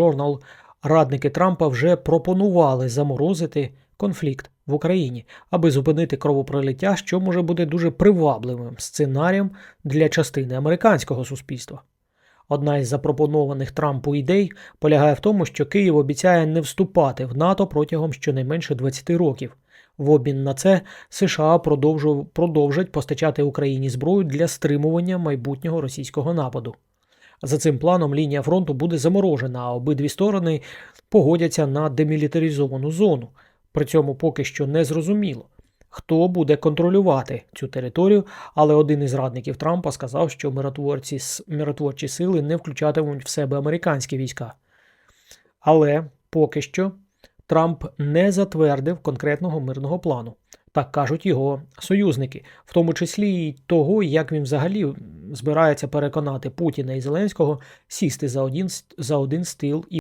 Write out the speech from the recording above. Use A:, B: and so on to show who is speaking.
A: Journal, радники Трампа вже пропонували заморозити конфлікт в Україні, аби зупинити кровопролиття, що може бути дуже привабливим сценарієм для частини американського суспільства. Одна із запропонованих Трампу ідей полягає в тому, що Київ обіцяє не вступати в НАТО протягом щонайменше 20 років. В обмін на це США продовжать постачати Україні зброю для стримування майбутнього російського нападу. За цим планом лінія фронту буде заморожена, а обидві сторони погодяться на демілітаризовану зону. При цьому поки що не зрозуміло, хто буде контролювати цю територію, але один із радників Трампа сказав, що миротворці, миротворчі сили не включатимуть в себе американські війська. Але поки що Трамп не затвердив конкретного мирного плану. Так кажуть його союзники, в тому числі й того, як він взагалі збирається переконати Путіна і Зеленського сісти за один, за один стіл і